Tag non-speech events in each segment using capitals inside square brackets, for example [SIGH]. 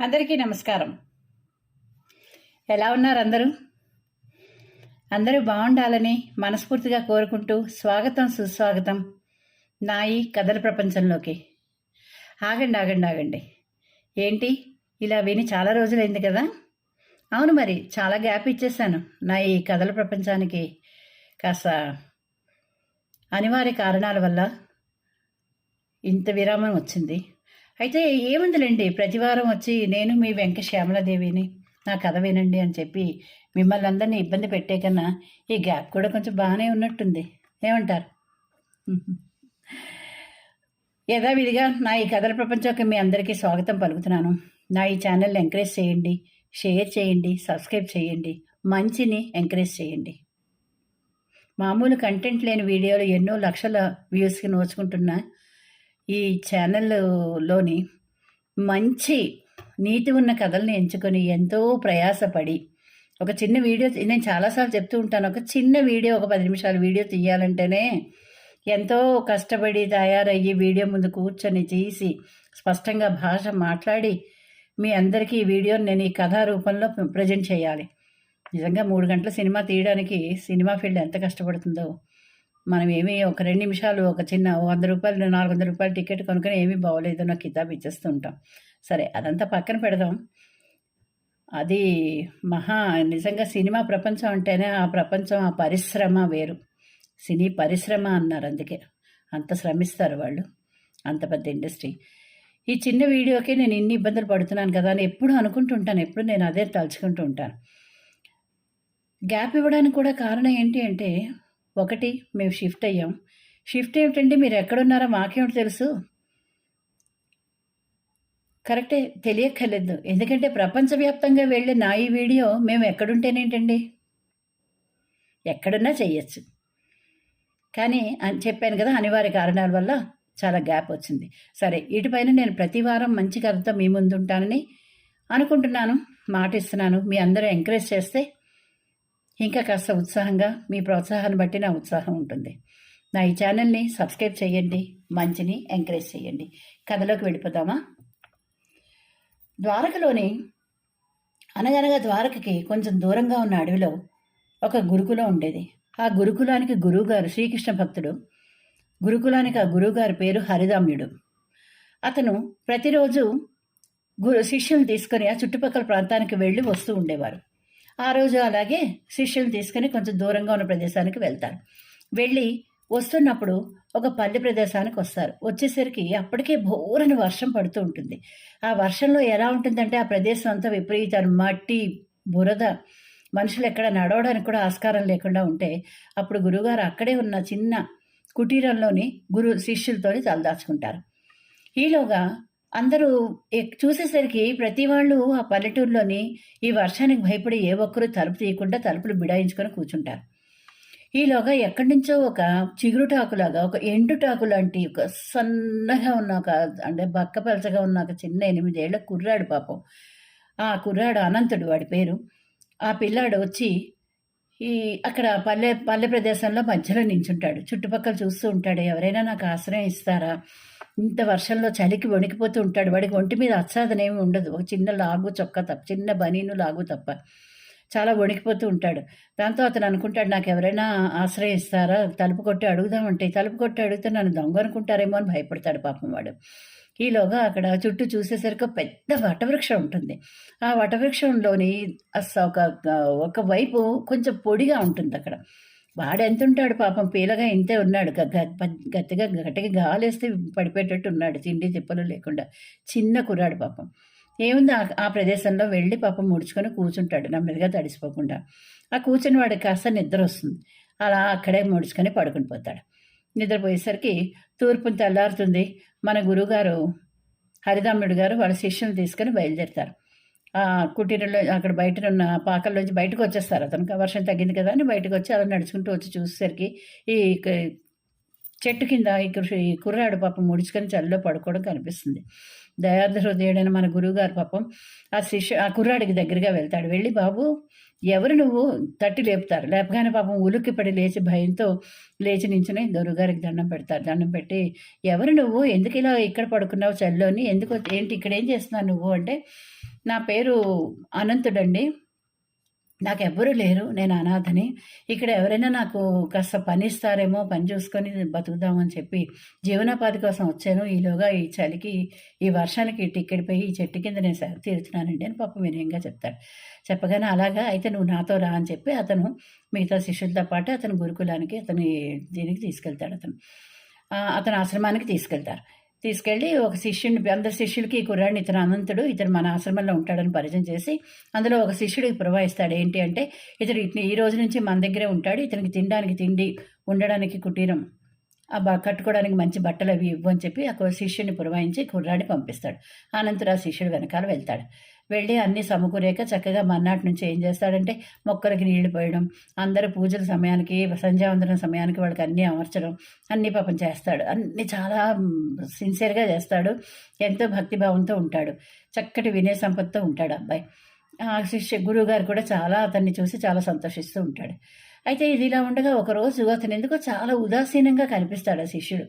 అందరికీ నమస్కారం. ఎలా ఉన్నారు అందరూ? అందరూ బాగుండాలని మనస్ఫూర్తిగా కోరుకుంటూ స్వాగతం సుస్వాగతం నా ఈ కథల ప్రపంచంలోకి. ఆగండి ఆగండి ఆగండి. ఏంటి? ఇలా విని చాలా రోజులైంది కదా? అవును మరి చాలా గ్యాప్ ఇచ్చేసాను నా ఈ కథల ప్రపంచానికి కాస్త అనివార్య కారణాల వల్ల ఇంత విరామం వచ్చింది. అయితే ఏముందిలేండి ప్రతివారం వచ్చి నేను మీ వెంక శ్యామలాదేవిని నా కథ వినండి అని చెప్పి మిమ్మల్ని అందరినీ ఇబ్బంది పెట్టే కన్నా ఈ గ్యాప్ కూడా కొంచెం బాగానే ఉన్నట్టుంది. ఏమంటారు? [LAUGHS] యథావిధిగా నా ఈ కథల ప్రపంచంకి మీ అందరికీ స్వాగతం పలుకుతున్నాను. నా ఈ ఛానల్ని ఎంకరేజ్ చేయండి షేర్ చేయండి సబ్స్క్రైబ్ చేయండి మంచిని ఎంకరేజ్ చేయండి. మామూలు కంటెంట్ లేని వీడియోలు ఎన్నో లక్షల వ్యూస్కి నోచుకుంటున్నా ఈ ఛానల్లోని మంచి నీతి ఉన్న కథల్ని ఎంచుకొని ఎంతో ప్రయాసపడి ఒక చిన్న వీడియో నేను చాలాసార్లు చెప్తూ ఉంటాను. ఒక చిన్న వీడియో ఒక పది నిమిషాల వీడియో తీయాలంటేనే ఎంతో కష్టపడి తయారయ్యి వీడియో ముందు కూర్చొని తీసి స్పష్టంగా భాష మాట్లాడి మీ అందరికీ ఈ వీడియోని నేను ఈ కథా రూపంలో ప్రజెంట్ చేయాలి. నిజంగా మూడు గంటల సినిమా తీయడానికి సినిమా ఫీల్డ్ ఎంత కష్టపడుతుందో మనం ఏమీ ఒక రెండు నిమిషాలు ఒక చిన్న వంద రూపాయలు నాలుగు వందల రూపాయలు టికెట్ కొనుక్కొని ఏమీ బాగోలేదు నాకు కితాబ్ ఇచ్చేస్తూ ఉంటాం సరే అదంతా పక్కన పెడదాం. అది మహా నిజంగా సినిమా ప్రపంచం అంటేనే ఆ ప్రపంచం ఆ పరిశ్రమ వేరు. సినీ పరిశ్రమ అన్నారు అందుకే. అంత శ్రమిస్తారు వాళ్ళు. అంత పెద్ద ఇండస్ట్రీ. ఈ చిన్న వీడియోకి నేను ఇన్ని ఇబ్బందులు పడుతున్నాను కదా అని ఎప్పుడు అనుకుంటుంటాను. ఎప్పుడు నేను అదే తలుచుకుంటూ ఉంటాను. గ్యాప్ ఇవ్వడానికి కూడా కారణం ఏంటి అంటే ఒకటి మేము షిఫ్ట్ అయ్యాం. షిఫ్ట్ ఏమిటండి? మీరు ఎక్కడున్నారో మాకేమిటి తెలుసు? కరెక్టే తెలియక్కర్లేదు. ఎందుకంటే ప్రపంచవ్యాప్తంగా వెళ్ళే నా ఈ వీడియో మేము ఎక్కడుంటేనేంటండి? ఎక్కడున్నా చెయ్యొచ్చు. కానీ అని చెప్పాను కదా అనివార్య కారణాల వల్ల చాలా గ్యాప్ వచ్చింది. సరే వీటిపైన నేను ప్రతి వారం మంచి కథతో మీ ముందు ఉంటానని అనుకుంటున్నాను మాట ఇస్తున్నాను మీ అందరూ ఎంకరేజ్ చేస్తే ఇంకా కాస్త ఉత్సాహంగా మీ ప్రోత్సాహాన్ని బట్టి నా ఉత్సాహం ఉంటుంది. నా ఈ ఛానల్ని సబ్స్క్రైబ్ చేయండి మంచిని ఎంకరేజ్ చేయండి. కథలోకి వెళ్ళిపోతామా ద్వారకలోని అనగనగా ద్వారకకి కొంచెం దూరంగా ఉన్న అడవిలో ఒక గురుకులం ఉండేది. ఆ గురుకులానికి గురువుగారు శ్రీకృష్ణ భక్తుడు. గురుకులానికి ఆ గురువుగారి పేరు హరిదామ్యుడు అతను ప్రతిరోజు గురు శిష్యులను తీసుకొని ఆ చుట్టుపక్కల ప్రాంతానికి వెళ్ళి వస్తూ ఉండేవారు. ఆ రోజు అలాగే శిష్యులు తీసుకొని కొంచెం దూరంగా ఉన్న ప్రదేశానికి వెళ్తారు. వెళ్ళి వస్తున్నప్పుడు ఒక పల్లె ప్రదేశానికి వస్తారు. వచ్చేసరికి అప్పటికే భోరని వర్షం పడుతూ ఉంటుంది. ఆ వర్షంలో ఎలా ఉంటుందంటే ఆ ప్రదేశం అంతా విపరీతం మట్టి బురద. మనుషులు ఎక్కడ నడవడానికి కూడా ఆస్కారం లేకుండా ఉంటే అప్పుడు గురుగారు అక్కడే ఉన్న చిన్న కుటీరంలోని గురు శిష్యులతోని తలదాచుకుంటారు. ఈలోగా అందరూ చూసేసరికి ప్రతి వాళ్ళు ఆ పల్లెటూరులోని ఈ వర్షానికి భయపడి ఏ ఒక్కరూ తలుపు తీయకుండా తలుపులు బిడాయించుకొని కూర్చుంటారు. ఈలోగా ఎక్కడి నుంచో ఒక చిగురుటాకులాగా ఒక ఎండుటాకు లాంటి ఒక సన్నగా ఉన్న ఒక అంటే బక్కపలచగా ఉన్న ఒక చిన్న ఎనిమిదేళ్ళ కుర్రాడు పాపం. ఆ కుర్రాడు అనంతుడు వాడి పేరు. ఆ పిల్లాడు వచ్చి ఈ అక్కడ పల్లె పల్లె ప్రదేశంలో మధ్యలో నించుంటాడు. చుట్టుపక్కల చూస్తూ ఉంటాడు. ఎవరైనా నాకు ఆశ్రయం ఇస్తారా? ఇంత వర్షంలో చలికి వణికిపోతూ ఉంటాడు. వాడికి ఒంటి మీద అచ్చాదన ఏమి ఉండదు. ఒక చిన్న లాగు చొక్క తప్ప చిన్న బనీను లాగు తప్ప చాలా వణికిపోతూ ఉంటాడు. దాంతో అతను అనుకుంటాడు నాకు ఎవరైనా ఆశ్రయిస్తారా తలుపు కొట్టి అడుగుదామంటే తలుపు కొట్టి అడిగితే నన్ను దొంగ అనుకుంటారేమో అని భయపడతాడు పాపం వాడు. ఈలోగా అక్కడ చుట్టూ చూసేసరికి పెద్ద వటవృక్షం ఉంటుంది. ఆ వటవృక్షంలోని ఒక ఒక వైపు కొంచెం పొడిగా ఉంటుంది అక్కడ. వాడెంతుంటాడు పాపం? పీలగా ఇంతే ఉన్నాడు. గట్టిగా గట్టిగా గాలేస్తే పడిపోయేటట్టు ఉన్నాడు. తిండి తిప్పలు లేకుండా చిన్న కుర్రాడు పాపం. ఏముంది? ఆ ప్రదేశంలో వెళ్ళి పాపం ముడుచుకొని కూర్చుంటాడు. నెమ్మదిగా తడిసిపోకుండా. ఆ కూర్చుని వాడికి కాస్త నిద్ర వస్తుంది అలా అక్కడే ముడుచుకొని పడుకుని పోతాడు. నిద్రపోయేసరికి తూర్పుని తెల్లారుతుంది. మన గురువుగారు హరిదాముడు గారు వాళ్ళ శిష్యుని తీసుకొని బయలుదేరుతారు. కుటీరంలో అక్కడ బయట ఉన్న పాకల్లోంచి బయటకు వచ్చేస్తారు అతనికి వర్షం తగ్గింది కదా అని బయటకు వచ్చి అలా నడుచుకుంటూ వచ్చి చూసేసరికి ఈ చెట్టు కింద ఈ కుర్రాడు పాపం ముడుచుకొని చలిలో పడుకోవడం కనిపిస్తుంది. దయార్థ హృదయుడైన మన గురువుగారు పాపం ఆ శిష్యు ఆ కుర్రాడికి దగ్గరగా వెళ్తాడు. వెళ్ళి బాబు ఎవరు నువ్వు తట్టి లేపుతారు. లేపగానే పాపం ఉలుక్కి పడి లేచి భయంతో లేచి నించుని గురుగారికి దండం పెడతారు. దండం పెట్టి ఎవరు నువ్వు? ఎందుకు ఇలా ఇక్కడ పడుకున్నావు చల్లోని? ఎందుకు ఏంటి? ఇక్కడ ఏం చేస్తున్నావు నువ్వు? అంటే నా పేరు అనంతుడండి. నాకెవ్వరూ లేరు నేను అనాథని. ఇక్కడ ఎవరైనా నాకు కాస్త పని ఇస్తారేమో పని చూసుకొని బతుకుదామని చెప్పి జీవనోపాధి కోసం వచ్చాను. ఈలోగా ఈ చలికి ఈ వర్షానికి టిక్కెట్ పోయి ఈ చెట్టు కింద నేను సరి తీరుతున్నానండి అని పాప వినయంగా చెప్తాడు. చెప్పగానే అలాగా అయితే నువ్వు నాతో రా అని చెప్పి అతను మిగతా శిష్యులతో పాటు అతను గురుకులానికి అతని దీనికి తీసుకెళ్తాడు అతను. అతను ఆశ్రమానికి తీసుకెళ్తారు తీసుకెళ్ళి ఒక శిష్యుని అందరి శిష్యులకి ఈ కుర్రాడిని ఇతను అనంతుడు ఇతను మన ఆశ్రమంలో ఉంటాడని పరిచయం చేసి అందులో ఒక శిష్యుడికి పురవాయిస్తాడు ఏంటి అంటే ఇతడు ఇట్ని ఈ రోజు నుంచి మన దగ్గరే ఉంటాడు ఇతనికి తినడానికి తిండి ఉండడానికి కుటీరం ఆ బ కట్టుకోవడానికి మంచి బట్టలు అవి ఇవ్వు అని చెప్పి ఆ శిష్యుని పురవాయించి కుర్రాడిని పంపిస్తాడు. అనంతరం ఆ శిష్యుడు వెనకాల వెళ్తాడు. వెళ్ళి అన్నీ సమకూరాక చక్కగా మర్నాటి నుంచి ఏం చేస్తాడంటే మొక్కలకి నీళ్ళు పోయడం అందరూ పూజల సమయానికి సంధ్యావందనం సమయానికి వాళ్ళకి అన్నీ అమర్చడం అన్ని పాపం చేస్తాడు. అన్నీ చాలా సిన్సియర్గా చేస్తాడు. ఎంతో భక్తిభావంతో ఉంటాడు. చక్కటి వినయ సంపత్తితో ఉంటాడు అబ్బాయి. ఆ శిష్య గురువు గారు కూడా చాలా అతన్ని చూసి చాలా సంతోషిస్తూ ఉంటాడు. అయితే ఇది ఇలా ఉండగా ఒకరోజు అతను ఎందుకో చాలా ఉదాసీనంగా కనిపిస్తాడు ఆ శిష్యుడు.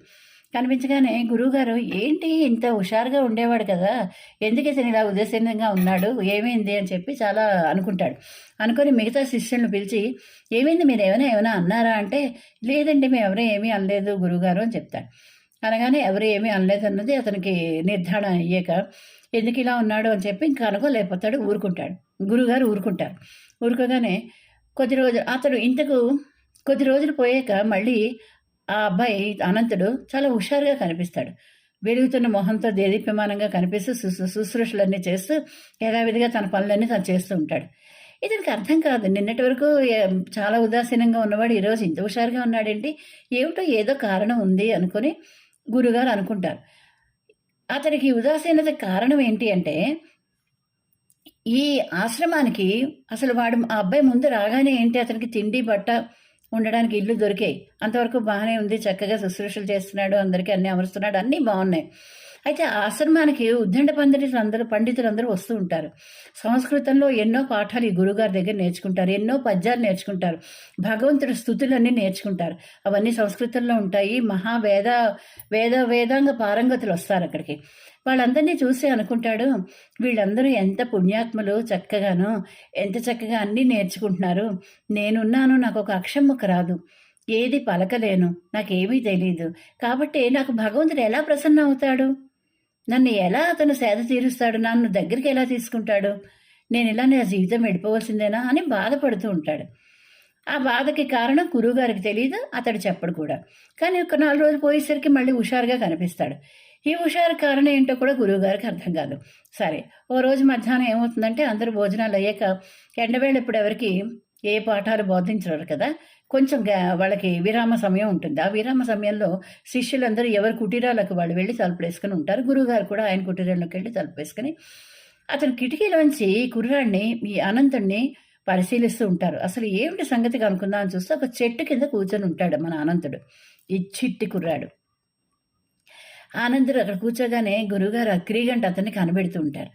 కనిపించగానే గురువుగారు ఏంటి ఇంత హుషారుగా ఉండేవాడు కదా? ఎందుకు ఇతను ఇలా ఉదాసీనంగా ఉన్నాడు? ఏమైంది? అని చెప్పి చాలా అనుకుంటాడు. అనుకొని మిగతా శిష్యులను పిలిచి ఏమైంది? మీరు ఏమైనా ఏమైనా అన్నారా? అంటే లేదండి మేము ఎవరూ ఏమీ అనలేదు గురువుగారు అని చెప్తాడు అనగానే ఎవరు ఏమీ అనలేదు అన్నది అతనికి నిర్ధారణ అయ్యాక ఎందుకు ఇలా ఉన్నాడు? అని చెప్పి ఇంకా అనుకోలేకపోతాడు ఊరుకుంటాడు. గురువుగారు ఊరుకుంటారు. ఊరుకోగానే కొద్ది రోజులు అతడు ఇంతకు కొద్ది రోజులు పోయాక మళ్ళీ ఆ అబ్బాయి అనంతుడు చాలా హుషారుగా కనిపిస్తాడు. వెలుగుతున్న మొహంతో దేదీప్యమానంగా కనిపిస్తూ శుశ్రూ శుశ్రూషలన్నీ చేస్తూ యథావిధిగా తన పనులన్నీ తను చేస్తూ ఉంటాడు. ఇతనికి అర్థం కాదు. నిన్నటి వరకు చాలా ఉదాసీనంగా ఉన్నవాడు ఈరోజు ఇంత హుషారుగా ఉన్నాడేంటి? ఏమిటో ఏదో కారణం ఉంది అనుకొని గురుగారు అనుకుంటారు. అతనికి ఉదాసీనత కారణం ఏంటి అంటే ఈ ఆశ్రమానికి అసలు వాడు ఆ అబ్బాయి ముందు రాగానే ఏంటి అతనికి తిండి బట్ట ఉండడానికి ఇల్లు దొరికాయి. అంతవరకు బాగానే ఉంది చక్కగా శుశ్రూషలు చేస్తున్నాడు అందరికీ అన్ని అమరుస్తున్నాడు అన్నీ బాగున్నాయి. అయితే ఆశ్రమానికి ఉద్దండ పండితులు అందరూ పండితులు అందరూ వస్తూ ఉంటారు. సంస్కృతంలో ఎన్నో పాఠాలు ఈ గురుగారి దగ్గర నేర్చుకుంటారు ఎన్నో పద్యాలు నేర్చుకుంటారు భగవంతుడి స్థుతులన్నీ నేర్చుకుంటారు. అవన్నీ సంస్కృతంలో ఉంటాయి మహావేద వేద వేదాంగ పారంగతులు వస్తారు అక్కడికి. వాళ్ళందరినీ చూసి అనుకుంటాడు. వీళ్ళందరూ ఎంత పుణ్యాత్ములు చక్కగాను ఎంత చక్కగా అన్నీ నేర్చుకుంటున్నారు. నేనున్నాను నాకు ఒక అక్షం ఒక రాదు. ఏది పలకలేను నాకేమీ తెలియదు కాబట్టి నాకు భగవంతుడు ఎలా ప్రసన్న అవుతాడు? నన్ను ఎలా అతను సేద తీరుస్తాడు? నన్ను దగ్గరికి ఎలా తీసుకుంటాడు? నేను ఇలా నా జీవితం వెళ్ళిపోవలసిందేనా అని బాధపడుతూ ఉంటాడు. ఆ బాధకి కారణం గురువుగారికి తెలియదు అతడు చెప్పడు కూడా. కానీ ఒక నాలుగు రోజులు పోయేసరికి మళ్ళీ హుషారుగా కనిపిస్తాడు. ఈ హుషారు కారణం ఏంటో కూడా గురువుగారికి అర్థం కాదు. సరే ఓ రోజు మధ్యాహ్నం ఏమవుతుందంటే అందరూ భోజనాలు అయ్యాక ఎండవేళ ఇప్పుడు ఎవరికి ఏ పాఠాలు బోధించరు కదా కొంచెం వాళ్ళకి విరామ సమయం ఉంటుంది. ఆ విరామ సమయంలో శిష్యులందరూ ఎవరి కుటీరాలకు వాళ్ళు వెళ్ళి తలుపులు వేసుకుని ఉంటారు. గురువుగారు కూడా ఆయన కుటీరంలోకి వెళ్ళి తలుపు వేసుకుని అతను కిటికీలోంచి కుర్రాడిని ఈ అనంతుడిని పరిశీలిస్తూ ఉంటారు. అసలు ఏమిటి సంగతి కనుక్కుందామని చూస్తే ఒక చెట్టు కింద కూర్చొని ఉంటాడు మన అనంతుడు. ఈ చిట్టి కుర్రాడు. ఆనందుడు అక్కడ కూర్చోగానే గురువుగారు అక్రీగంట అతన్ని కనబెడుతూ ఉంటారు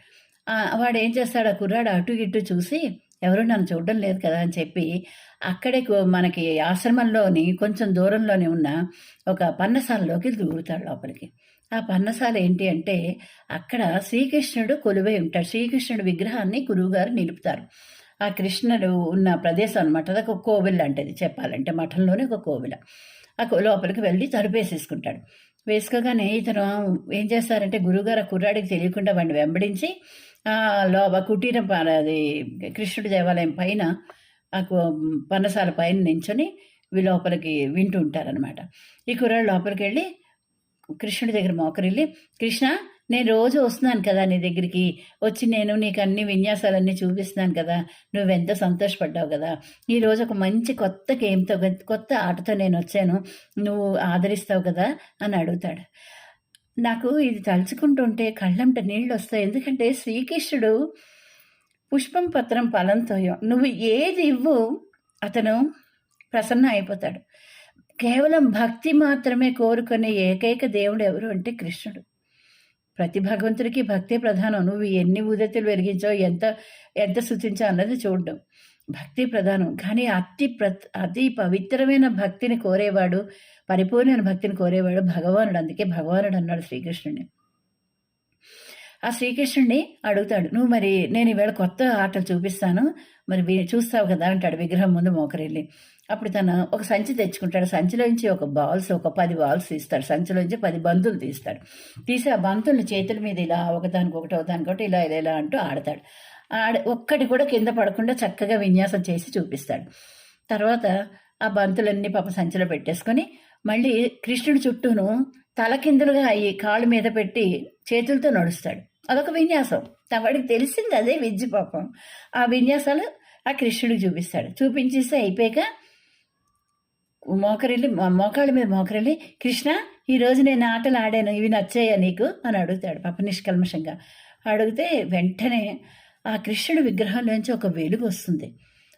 వాడు ఏం చేస్తాడు ఆ కుర్రాడు అటు ఇటు చూసి ఎవరు నన్ను చూడడం లేదు కదా అని చెప్పి అక్కడే మనకి ఆశ్రమంలోని కొంచెం దూరంలోనే ఉన్న ఒక పన్నసాలలోకి దూరుతాడు లోపలికి. ఆ పన్నసాల ఏంటి అంటే అక్కడ శ్రీకృష్ణుడు కొలువై ఉంటాడు. శ్రీకృష్ణుడు విగ్రహాన్ని గురువుగారు నిలుపుతారు. ఆ కృష్ణుడు ఉన్న ప్రదేశం అనమాట అదొక కోవిల్ అంటది చెప్పాలంటే మఠంలోనే ఒక కోవిల. ఆ లోపలికి వెళ్ళి తలుపేసేసుకుంటాడు. వేసుకోగానే ఇతను ఏం చేస్తారంటే గురుగారు ఆ కుర్రాడికి తెలియకుండా వాడిని వెంబడించి ఆ లో కుటీరం ప- అది కృష్ణుడి దేవాలయం పైన ఆ పన్నసాల పైన నించొని లోపలికి వింటూ ఉంటారనమాట ఈ కుర్రాడు లోపలికి వెళ్ళి కృష్ణుడి దగ్గర మోకరిల్లి కృష్ణ నేను రోజు వస్తున్నాను కదా నీ దగ్గరికి. వచ్చి నేను నీకు అన్ని విన్యాసాలన్నీ చూపిస్తున్నాను కదా. నువ్వెంత సంతోషపడ్డావు కదా. ఈరోజు ఒక మంచి కొత్త గేమ్తో కొత్త ఆటతో నేను వచ్చాను. నువ్వు ఆదరిస్తావు కదా అని అడుగుతాడు. నాకు ఇది తలుచుకుంటుంటే కళ్ళంట నీళ్ళు వస్తాయి ఎందుకంటే శ్రీకృష్ణుడు పుష్పం పత్రం ఫలంతో నువ్వు ఏది ఇవ్వు అతను ప్రసన్న అయిపోతాడు. కేవలం భక్తి మాత్రమే కోరుకునే ఏకైక దేవుడు ఎవరు అంటే కృష్ణుడు. ప్రతి భగవంతుడికి భక్తి ప్రధానం. నువ్వు ఎన్ని ఉదతులు వెలిగించావు ఎంత ఎంత శుతించావు అన్నది చూడడం. భక్తి ప్రధానం. కానీ అతి ప్ర అతి పవిత్రమైన భక్తిని కోరేవాడు పరిపూర్ణమైన భక్తిని కోరేవాడు భగవానుడు. అందుకే భగవానుడు అన్నాడు శ్రీకృష్ణుని ఆ శ్రీకృష్ణుడిని అడుగుతాడు నువ్వు మరి నేను ఈవేళ కొత్త ఆటలు చూపిస్తాను. మరి వి- చూస్తావు కదా అంటాడు విగ్రహం ముందు మోకరిల్లి. అప్పుడు తను ఒక సంచి తెచ్చుకుంటాడు. సంచిలోంచి ఒక బాల్స్ ఒక పది బాల్స్ తీస్తాడు సంచిలోంచి పది బంతులు తీస్తాడు. తీసి ఆ బంతులను చేతుల మీద ఇలా ఒకదానికొకటి ఒకదానికొకటి ఇలా ఇలా ఇలా అంటూ ఆడతాడు. ఆడ ఒక్కటి కూడా కింద పడకుండా చక్కగా విన్యాసం చేసి చూపిస్తాడు. తర్వాత ఆ బంతులన్నీ పాప సంచిలో పెట్టేసుకొని మళ్ళీ కృష్ణుడి చుట్టూను తలకిందులుగా అయ్యి కాళ్ళు మీద పెట్టి చేతులతో నడుస్తాడు. అదొక విన్యాసం. వాడికి తెలిసింది అదే విద్య పాపం. ఆ విన్యాసాలు ఆ కృష్ణుడికి చూపిస్తాడు. చూపించేస్తే అయిపోయాక మోకరిల్లి మోకాళ్ళ మీద మోకరిల్లి కృష్ణ ఈ రోజు నేను ఆటలు ఆడాను ఇవి నచ్చాయా నీకు? అని అడుగుతాడు పాప నిష్కల్మషంగా. అడిగితే వెంటనే ఆ కృష్ణుడి విగ్రహంలోంచి ఒక వెలుగు వస్తుంది.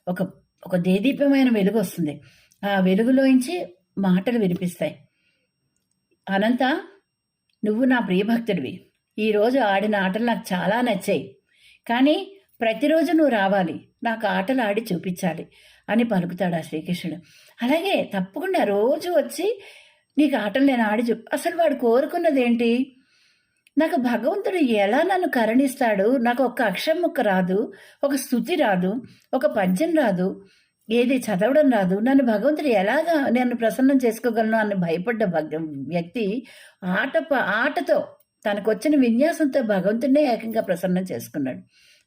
ఒక ఒక దేదీప్యమైన వెలుగు వస్తుంది. ఆ వెలుగులోంచి మాటలు వినిపిస్తాయి. అనంత నువ్వు నా ప్రియభక్తుడివి. ఈరోజు ఆడిన ఆటలు నాకు చాలా నచ్చాయి. కానీ ప్రతిరోజు నువ్వు రావాలి. నాకు ఆటలు ఆడి చూపించాలి అని పలుకుతాడు ఆ శ్రీకృష్ణుడు. అలాగే తప్పకుండా రోజు వచ్చి నీకు ఆటలు నేను ఆడి చూ అసలు వాడు కోరుకున్నది ఏంటి నాకు భగవంతుడు ఎలా నన్ను కరుణిస్తాడు? నాకు ఒక అక్షరం ముక్క రాదు ఒక స్థుతి రాదు ఒక పద్యం రాదు ఏది చదవడం రాదు. నన్ను భగవంతుడు ఎలాగా నేను ప్రసన్నం చేసుకోగలను అని భయపడ్డ వ్యక్తి ఆట ఆటతో తనకు వచ్చిన విన్యాసంతో భగవంతుడినే ఏకంగా ప్రసన్నం చేసుకున్నాడు.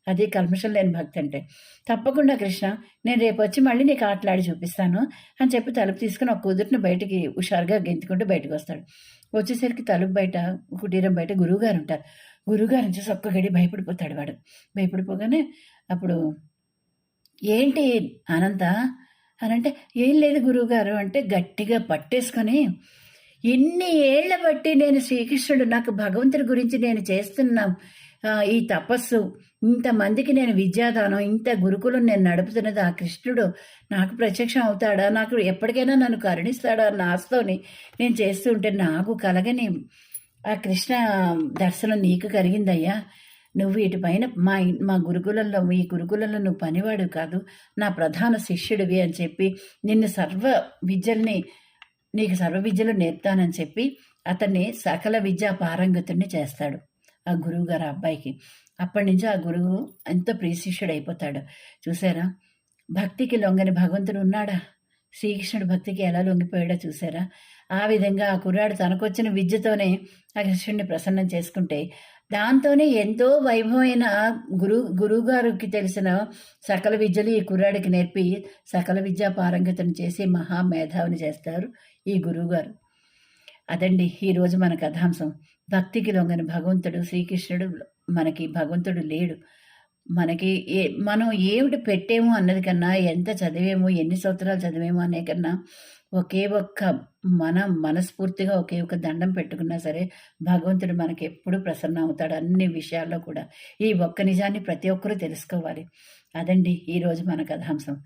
అది కల్మషం లేని భక్తి అంటే తప్పకుండా కృష్ణ నేను రేపు వచ్చి మళ్ళీ నీకు ఆటలాడి చూపిస్తాను అని చెప్పి తలుపు తీసుకుని ఒక కుదురుని బయటికి హుషారుగా గెంతుకుంటూ బయటకు వస్తాడు. వచ్చేసరికి తలుపు బయట కుటీరం బయట గురువుగారు ఉంటారు. గురువుగారు చూసి ఒక్క భయపడిపోతాడు వాడు. భయపడిపోగానే అప్పుడు ఏంటి అనంత? అని అంటే ఏం లేదు గురువుగారు అంటే గట్టిగా పట్టేసుకొని ఎన్ని ఏళ్ళ బట్టి నేను శ్రీకృష్ణుడు నాకు భగవంతుడి గురించి నేను చేస్తున్న ఈ తపస్సు ఇంతమందికి నేను విద్యాదానం ఇంత గురుకులం నేను నడుపుతున్నది ఆ కృష్ణుడు. నాకు ప్రత్యక్షం అవుతాడా? నాకు ఎప్పటికైనా నన్ను కరుణిస్తాడా? అన్న ఆశతోని నేను చేస్తూ ఉంటే నాకు కలగని ఆ కృష్ణ దర్శనం నీకు కలిగిందయ్యా. నువ్వు ఇటుపైన మా మా గురుకులంలో ఈ గురుకులంలో నువ్వు పనివాడు కాదు. నా ప్రధాన శిష్యుడివి అని చెప్పి నిన్ను సర్వ విద్యల్ని నీకు సర్వ విద్యలు నేర్పుతానని చెప్పి అతన్ని సకల విద్యా పారంగతుడిని చేస్తాడు. ఆ గురువు గారు అబ్బాయికి. అప్పటి నుంచి ఆ గురువు ఎంతో ప్రియశిష్యుడు అయిపోతాడు. చూసారా? భక్తికి లొంగని భగవంతుడు ఉన్నాడా? శ్రీకృష్ణుడు భక్తికి ఎలా లొంగిపోయాడో చూసారా? ఆ విధంగా ఆ కుర్రాడు తనకొచ్చిన విద్యతోనే ఆ కృష్ణుడిని ప్రసన్నం చేసుకుంటే దాంతోనే ఎంతో వైభవమైన గురు గురువుగారికి తెలిసిన సకల విద్యలు ఈ కుర్రాడికి నేర్పి సకల విద్యా పారంగతను చేసి మహామేధావిని చేస్తారు ఈ గురువుగారు అదండి ఈరోజు మన కథాంశం. భక్తికి లొంగని భగవంతుడు శ్రీకృష్ణుడు మనకి భగవంతుడు లేడు. మనకి ఏ మనం ఏమిటి పెట్టేమో అన్నది కన్నా ఎంత చదివేమో ఎన్ని సంవత్సరాలు చదివేమో అనే కన్నా ఒకే ఒక్క మనం మనస్ఫూర్తిగా ఒకే ఒక దండం పెట్టుకున్నా సరే భగవంతుడు మనకి ఎప్పుడు ప్రసన్న అవుతాడు అన్ని విషయాల్లో కూడా. ఈ ఒక్క నిజాన్ని ప్రతి ఒక్కరూ తెలుసుకోవాలి. అదండి ఈరోజు మన కథాంశం.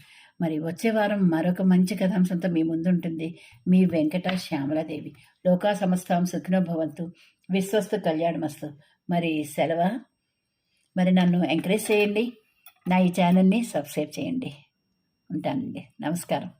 మరి వచ్చే వారం మరొక మంచి కథాంశంతో మీ ముందుంటుంది మీ వెంకట శ్యామలాదేవి. లోకా సమస్తాం సుఖినో భవంతు. విశ్వస్తు కళ్యాణమస్తు మరి సెలవా? మరి నన్ను ఎంకరేజ్ చేయండి. నా ఈ ఛానల్ని సబ్స్క్రైబ్ చేయండి. ఉంటానండి. నమస్కారం.